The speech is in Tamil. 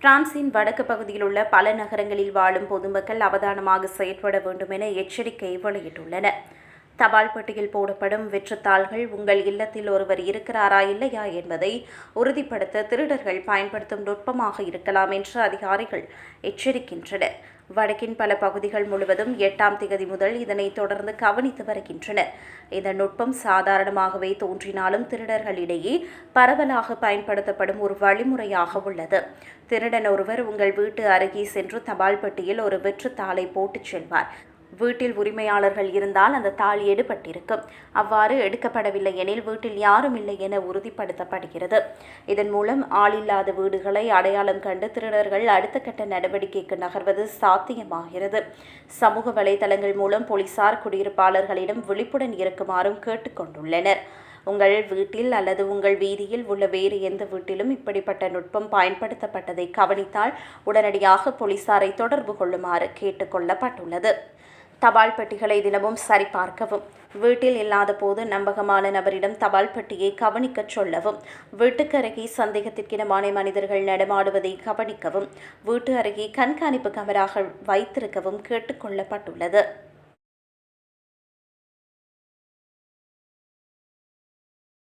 பிரான்சின் வடக்கு பகுதியில் உள்ள பல நகரங்களில் வாழும் பொதுமக்கள் அவதானமாக செயற்பட வேண்டும் என எச்சரிக்கை வெளியிட்டுள்ளனர். தபால் பெட்டியில் போடப்படும் வெற்றுத்தாள்கள் உங்கள் இல்லத்தில் ஒருவர் இருக்கிறாரா இல்லையா என்பதை உறுதிப்படுத்த திருடர்கள் பயன்படுத்தும் நுட்பமாக இருக்கலாம் என்று அதிகாரிகள் எச்சரிக்கின்றனர். வடக்கின் பல பகுதிகள் முழுவதும் எட்டாம் திகதி முதல் இதனை தொடர்ந்து கவனித்து வருகின்றனர். இந்த நுட்பம் சாதாரணமாகவே தோன்றினாலும் திருடர்களிடையே பரவலாக பயன்படுத்தப்படும் ஒரு வழிமுறையாக உள்ளது. திருடன் ஒருவர் உங்கள் வீட்டு அருகே சென்று தபால் பெட்டியில் ஒரு வெற்றுத்தாளை போட்டுச் செல்வார். வீட்டில் உரிமையாளர்கள் இருந்தால் அந்த தாள் எடுபட்டிருக்கும் அவ்வாறு எடுக்கப்படவில்லை எனில் வீட்டில் யாரும் இல்லை என உறுதிப்படுத்தப்படுகிறது. இதன் மூலம் ஆளில்லாத வீடுகளை அடையாளம் கண்டு திருடர்கள் அடுத்த கட்ட நடவடிக்கைக்கு நகர்வது சாத்தியமாகிறது. சமூக வலைதளங்கள் மூலம் போலீசார் குடியிருப்பாளர்களிடம் விழிப்புடன் இருக்குமாறும் கேட்டுக்கொண்டுள்ளனர். உங்கள் வீட்டில் அல்லது உங்கள் வீதியில் உள்ள வேறு எந்த வீட்டிலும் இப்படிப்பட்ட நுட்பம் பயன்படுத்தப்பட்டதை கவனித்தால் உடனடியாக போலீசாரை தொடர்பு கொள்ளுமாறு கேட்டுக்கொள்ளப்பட்டுள்ளது. தபால் பெட்டிகளை தினமும் சரிபார்க்கவும். வீட்டில் இல்லாத போது நம்பகமான நபரிடம் தபால் பெட்டியை கவனிக்கச் சொல்லவும். வீட்டுக்கு அருகே சந்தேகத்திற்கிடமான மனிதர்கள் நடமாடுவதை கவனிக்கவும். வீட்டு அருகே கண்காணிப்பு கமராக வைத்திருக்கவும் கேட்டுக்கொள்ளப்பட்டுள்ளது